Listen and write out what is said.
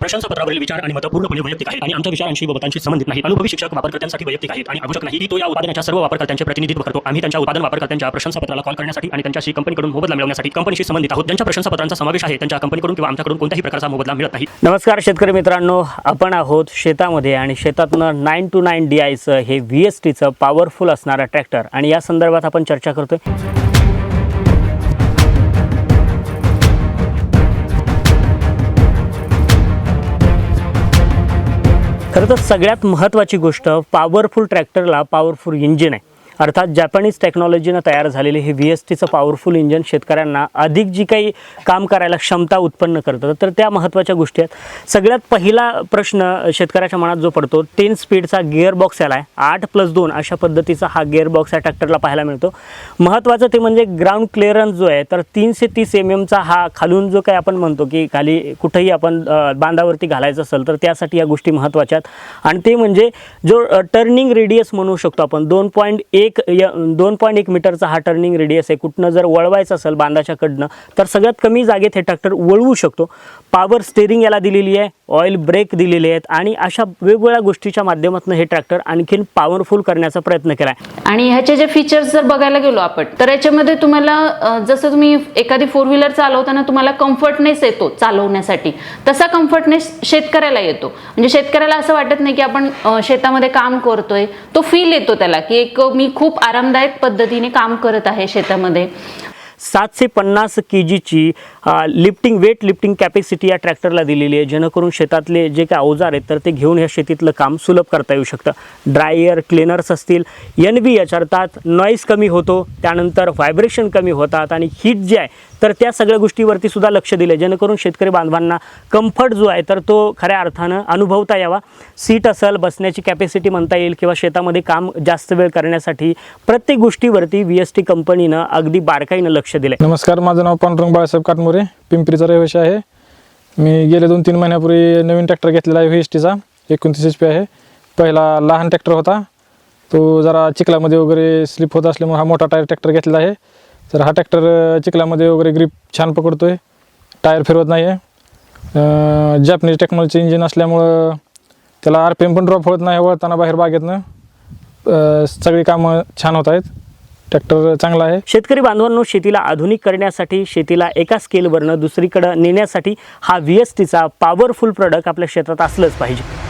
प्रशंसापत्रावरील विचार आणि मतं पूर्णपणे वैयक्तिक आहेत आणि आमच्या विचारांशी व मतांशी संबंधित नाही अनुभवी शिक्षक वापरकर्त्यांसाठी वैयक्तिक आहेत आणि आवश्यक नाही. की तो या उत्पादनाच्या सर्व वापरकर्त्यांचे प्रतिनिधित्व करतो. आम्ही त्यांच्या उत्पादन वापरकर्त्यांच्या प्रशंसापत्राला कॉल करण्यासाठी आणि त्यांच्याशी कंपनीकडून मोबदला मिळवण्यासाठी कंपनीशी संबंधित आहोत. ज्यांच्या प्रशंसापत्रांचा समावेश आहे त्यांच्या कंपनीकडून किंवा आमच्याकडून कोणत्याही प्रकारचा मोबदला मिळत नाही. नमस्कार शेतकरी मित्रांनो आपण आहोत शेतामध्ये आणि शेतातनं नाईन टू नाईन डी आयचं हे व्ही एस टीचं पॉवरफुल असणारं ट्रॅक्टर आणि या संदर्भात आपण चर्चा करतोय. खरं तर सगळ्यात महत्त्वाची गोष्ट पॉवरफुल ट्रॅक्टरला पॉवरफुल इंजिन आहे. अर्थात जॅपनीज टेक्नॉलॉजीनं तयार झालेले हे व्ही एस टीचं पॉवरफुल इंजन शेतकऱ्यांना अधिक जी काही काम करायला क्षमता उत्पन्न करतं. तर त्या महत्त्वाच्या गोष्टी आहेत. सगळ्यात पहिला प्रश्न शेतकऱ्याच्या मनात जो पडतो टेन स्पीडचा गिअर बॉक्स याला आहे आठ प्लस दोन अशा पद्धतीचा हा गिअर बॉक्स या ट्रॅक्टरला पाहायला मिळतो. महत्त्वाचं ते म्हणजे ग्राउंड क्लिअरन्स जो आहे तर तीनशे तीस एम एमचा हा खालून जो काही आपण म्हणतो की खाली कुठंही आपण बांधावरती घालायचं असेल तर त्यासाठी या गोष्टी महत्त्वाच्या आहेत. आणि ते म्हणजे जो टर्निंग रेडियस म्हणू शकतो आपण दोन पॉईंट एक य दोन पॉईंट एक मीटरचा हा टर्निंग रेडियस आहे. कुठनं जर वळवायचं असेल बांधाच्या कडनं तर सगळ्यात कमी जागेत हे ट्रॅक्टर वळवू शकतो. पॉवर स्टेरिंग याला दिलेली आहे ऑइल ब्रेक दिलेले आहेत आणि अशा वेगवेगळ्या गोष्टीच्या माध्यमातून हे ट्रॅक्टर आणखीन पॉवरफुल करण्याचा प्रयत्न केला आहे आणि ह्याचे जे फीचर्स जर बघायला गेलो आपण तर याच्यामध्ये तुम्हाला जसं तुम्ही एखादी फोर व्हीलर चालवताना तुम्हाला कम्फर्टनेस येतो चालवण्यासाठी तसा कम्फर्टनेस शेतकऱ्याला येतो. म्हणजे शेतकऱ्याला असं वाटत नाही की आपण शेतामध्ये काम करतोय तो फील येतो त्याला की एक मी खूप आरामदायक पद्धतीने काम करत आहे शेतामध्ये. सातशे पन्नास के जीची लिफ्टिंग वेट लिफ्टिंग कॅपॅसिटी या ट्रॅक्टरला दिलेली आहे. जेणेकरून शेतातले जे काही अवजार आहेत तर ते घेऊन ह्या शेतीतलं काम सुलभ करता येऊ शकतं. ड्रायर क्लिनर्स असतील. एन बी एच अर्थात नॉईज कमी होतो त्यानंतर व्हायब्रेशन कमी होतात आणि हीट जे आहे तर त्या सगळ्या गोष्टीवरती सुद्धा लक्ष दिलं जेणेकरून शेतकरी बांधवांना कम्फर्ट जो आहे तर तो खऱ्या अर्थानं अनुभवता यावा. सीट असेल बसण्याची कॅपॅसिटी म्हणता येईल किंवा शेतामध्ये काम जास्त वेळ करण्यासाठी प्रत्येक गोष्टीवरती व्ही एस टी कंपनीनं अगदी बारकाईनं लक्ष दिलं नमस्कार माझं नाव पांडुरंग बाळासाहेब काटमोरे पिंपरीचा रहिवाशी आहे. मी गेले दोन तीन महिन्यापूर्वी नवीन ट्रॅक्टर घेतलेला आहे व्ही एस टीचा एकोणतीस एच पी आहे. पहिला लहान ट्रॅक्टर होता. तो जरा चिखलामध्ये वगैरे स्लिप होत असल्यामुळे हा मोठा टायर ट्रॅक्टर घेतलेला आहे. तर हा ट्रॅक्टर चिखलामध्ये वगैरे ग्रीप छान पकडतो आहे टायर फिरवत नाही आहे जॅपनीज टेक्नॉलॉजी इंजिन असल्यामुळं त्याला आर पी एम पण ड्रॉप होत नाही वळताना बाहेर बागेतनं. सगळी कामं छान होत आहेत. ट्रॅक्टर चांगला आहे. शेतकरी बांधवांनो शेतीला आधुनिक करण्यासाठी शेतीला एका स्केलवरनं दुसरीकडं नेण्यासाठी हा व्ही एस टीचा पॉवरफुल प्रोडक्ट आपल्या शेतात असलंच पाहिजे.